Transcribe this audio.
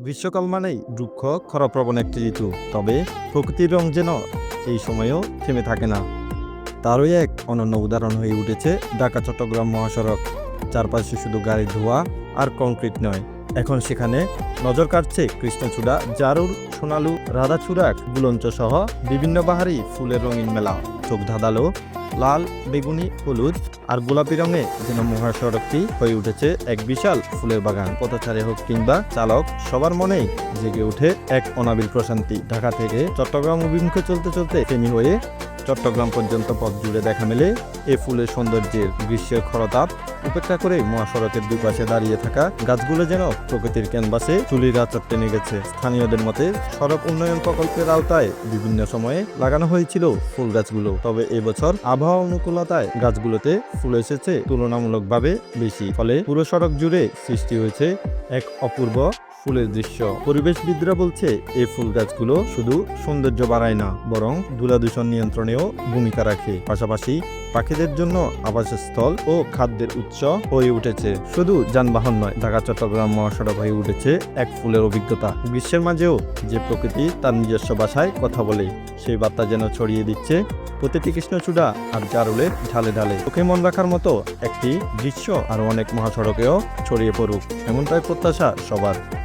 গ্রীষ্মকাল মানেই দুঃখ খরপ্রবণ একটি ঋতু। তবে প্রকৃতির রং যেন এই সময়েও থেমে থাকে না। তারই এক অনন্য উদাহরণ হয়ে উঠেছে ঢাকা চট্টগ্রাম মহাসড়ক। চারপাশে শুধু গাড়ি, ধোয়া আর কংক্রিট নয়। এখন সেখানে নজর কাটছে কৃষ্ণচূড়া, জারুর, সোনালু রাধাচূড়া গুলঞ্চ সহ বিভিন্ন বাহারি ফুলের রঙিন মেলা। চোখ ধাঁধালো, লাল, বেগুনি, হলুদ আর গোলাপি রঙে যেন মহাসড়কটি হয়ে উঠেছে এক বিশাল ফুলের বাগান। পথচারী হোক কিংবা চালক, সবার মনেই জেগে ওঠে এক অনাবিল প্রশান্তি। ঢাকা থেকে চট্টগ্রাম অভিমুখে চলতে চলতে ফেনী হয়ে চট্টগ্রাম পর্যন্ত পথ জুড়ে দেখা মেলে এ ফুলের সৌন্দর্যের গ্রীষ্মের খরতাপ। উপেক্ষা করে মহাসড়কের দুই পাশে দাঁড়িয়ে থাকা গাছগুলো যেন প্রকৃতির ক্যানভাসে চুলির আচর টেনে গেছে। স্থানীয়দের মতে, সড়ক উন্নয়ন প্রকল্পের আওতায় বিভিন্ন সময়ে লাগানো হয়েছিল ফুল গাছগুলো। তবে এবছর আবহাওয়া অনুকূলতায় গাছগুলোতে ফুল এসেছে তুলনামূলকভাবে বেশি। ফলে পুরো সড়ক জুড়ে সৃষ্টি হয়েছে এক অপূর্ব ফুলের দৃশ্য। পরিবেশবিদরা বলছে, এই ফুল গাছগুলো শুধু সৌন্দর্য বাড়ায় না, বরং ধুলা দূষণ নিয়ন্ত্রণেও ভূমিকা রাখে। পাশাপাশি পাখিদের জন্য আবাসস্থল ও খাদ্যের উৎস হয়ে উঠেছে। শুধু যানবাহন নয়, ঢাকা, চট্টগ্রাম মহাসড়ক হয়ে উঠেছে এক ফুলের অভিজ্ঞতা। গ্রীষ্মের মাঝেও যে প্রকৃতি তার নিজস্ব ভাষায় কথা বলে, সেই বার্তা যেন ছড়িয়ে দিচ্ছে প্রতিটি কৃষ্ণচূড়া আর জারুলের ঢালে ঢালে। চোখে মন রাখার মতো একটি দৃশ্য আর অনেক মহাসড়কেও ছড়িয়ে পড়ুক। এমনটাই প্রত্যাশা সবার।